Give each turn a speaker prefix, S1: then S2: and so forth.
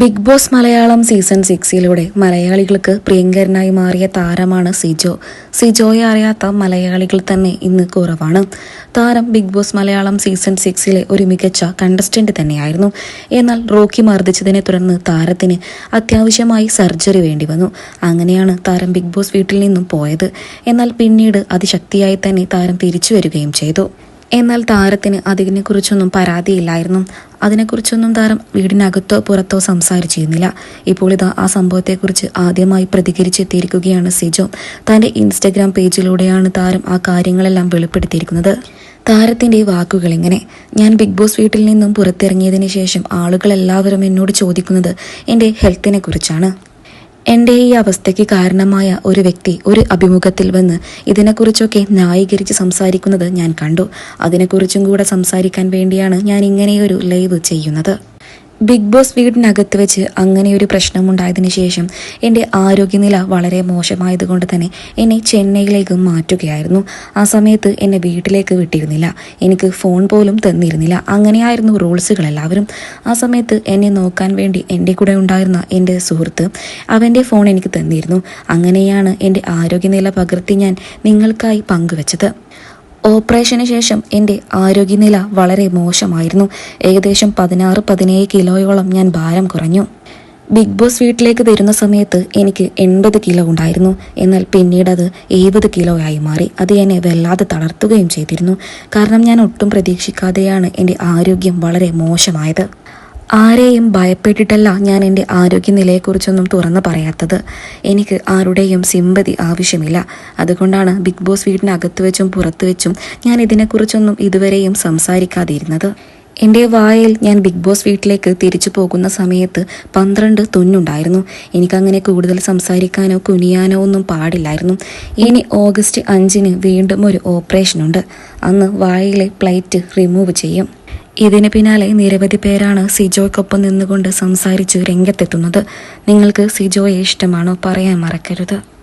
S1: Big boss Malayalam season സിക്സിലൂടെ മലയാളികൾക്ക് പ്രിയങ്കരനായി മാറിയ താരമാണ് സിജോ. സിജോയെ അറിയാത്ത മലയാളികൾ തന്നെ ഇന്ന് കുറവാണ്. താരം ബിഗ് ബോസ് മലയാളം സീസൺ സിക്സിലെ ഒരു മികച്ച കണ്ടസ്റ്റന്റ് തന്നെയായിരുന്നു. എന്നാൽ റോക്കി മർദ്ദിച്ചതിനെ തുടർന്ന് താരത്തിന് അത്യാവശ്യമായി സർജറി വേണ്ടി വന്നു. അങ്ങനെയാണ് താരം ബിഗ് ബോസ് വീട്ടിൽ നിന്നും പോയത്. എന്നാൽ പിന്നീട് അതിശക്തിയായി തന്നെ താരം തിരിച്ചു വരികയും ചെയ്തു. എന്നാൽ താരത്തിന് അതിനെക്കുറിച്ചൊന്നും പരാതിയില്ലായിരുന്നു. അതിനെക്കുറിച്ചൊന്നും താരം വീടിനകത്തോ പുറത്തോ സംസാരിച്ചിരുന്നില്ല. ഇപ്പോൾ ഇതാ ആ സംഭവത്തെക്കുറിച്ച് ആദ്യമായി പ്രതികരിച്ചെത്തിയിരിക്കുകയാണ് സിജോ. തന്റെ ഇൻസ്റ്റഗ്രാം പേജിലൂടെയാണ് താരം ആ കാര്യങ്ങളെല്ലാം വെളിപ്പെടുത്തിയിരിക്കുന്നത്. താരത്തിന്റെ വാക്കുകൾ ഇങ്ങനെ ഞാൻ ബിഗ് ബോസ് വീട്ടിൽ നിന്നും പുറത്തിറങ്ങിയതിന് ശേഷം ആളുകളെല്ലാവരും എന്നോട് ചോദിക്കുന്നത് എന്റെ ഹെൽത്തിനെ കുറിച്ചാണ് എന്റെ ഈ അവസ്ഥയ്ക്ക് കാരണമായ ഒരു വ്യക്തി ഒരു അഭിമുഖത്തിൽ വന്ന് ഇതിനെക്കുറിച്ചൊക്കെ ന്യായീകരിച്ച് സംസാരിക്കുന്നത് ഞാൻ കണ്ടു. അതിനെക്കുറിച്ചും കൂടെ സംസാരിക്കാൻ വേണ്ടിയാണ് ഞാൻ ഇങ്ങനെയൊരു ലൈവ് ചെയ്യുന്നത്. ബിഗ് ബോസ് വീടിനകത്ത് വെച്ച് അങ്ങനെ ഒരു പ്രശ്നം പ്രശ്നമുണ്ടായതിനു ശേഷം എന്റെ ആരോഗ്യനില വളരെ മോശമായതുകൊണ്ട് തന്നെ എന്നെ ചെന്നൈയിലേക്ക് മാറ്റുകയായിരുന്നു. ആ സമയത്ത് എന്നെ വീട്ടിലേക്ക് വിട്ടിരുന്നില്ല. എനിക്ക് ഫോൺ പോലും തന്നിരുന്നില്ല. അങ്ങനെയായിരുന്നു റൂൾസുകൾ എല്ലാവരും ആ സമയത്ത് എന്നെ നോക്കാൻ വേണ്ടി എന്റെ കൂടെ ഉണ്ടായിരുന്ന എന്റെ സുഹൃത്ത് അവന്റെ ഫോൺ എനിക്ക് തന്നിരുന്നു. അങ്ങനെയാണ് എന്റെ ആരോഗ്യനില പകർത്തി ഞാൻ നിങ്ങൾക്കായി പങ്കുവച്ചത്. ഓപ്പറേഷന് ശേഷം എന്റെ ആരോഗ്യനില വളരെ മോശമായിരുന്നു. ഏകദേശം പതിനാറ് പതിനേഴ് കിലോയോളം ഞാൻ ഭാരം കുറഞ്ഞു. ബിഗ് ബോസ് വീട്ടിലേക്ക് വരുന്ന സമയത്ത് എനിക്ക് എൺപത് കിലോ ഉണ്ടായിരുന്നു. എന്നാൽ പിന്നീട് അത് എഴുപത് കിലോ ആയി മാറി. അത് എന്നെ വല്ലാതെ തളർത്തുകയും ചെയ്തിരുന്നു. കാരണം ഞാൻ ഒട്ടും പ്രതീക്ഷിക്കാതെയാണ് എന്റെ ആരോഗ്യം വളരെ മോശമായത്. ആരെയും ഭയപ്പെട്ടിട്ടല്ല ഞാൻ എന്റെ ആരോഗ്യനിലയെക്കുറിച്ചൊന്നും തുറന്നു പറയാത്തത്. എനിക്ക് ആരുടെയും സിമ്പതി ആവശ്യമില്ല. അതുകൊണ്ടാണ് ബിഗ് ബോസ് വീടിനകത്ത് വെച്ചും പുറത്തു വെച്ചും ഞാൻ ഇതിനെക്കുറിച്ചൊന്നും ഇതുവരെയും സംസാരിക്കാതിരുന്നത്. എന്റെ വായിൽ ഞാൻ ബിഗ് ബോസ് വീട്ടിലേക്ക് തിരിച്ചു പോകുന്ന സമയത്ത് പന്ത്രണ്ട് തുന്നുണ്ടായിരുന്നു. എനിക്കങ്ങനെ കൂടുതൽ സംസാരിക്കാനോ കുനിയാനോ ഒന്നും പാടില്ലായിരുന്നു. ഇനി ഓഗസ്റ്റ് അഞ്ചിന് വീണ്ടും ഒരു ഓപ്പറേഷനുണ്ട്. അന്ന് വായിലെ പ്ലേറ്റ് റിമൂവ് ചെയ്യും. ഇതിന് പിന്നാലെ നിരവധി പേരാണ് സിജോയ്ക്കൊപ്പം നിന്നുകൊണ്ട് സംസാരിച്ച് രംഗത്തെത്തുന്നത്. നിങ്ങൾക്ക് സിജോയെ ഇഷ്ടമാണോ പറയാൻ മറക്കരുത്.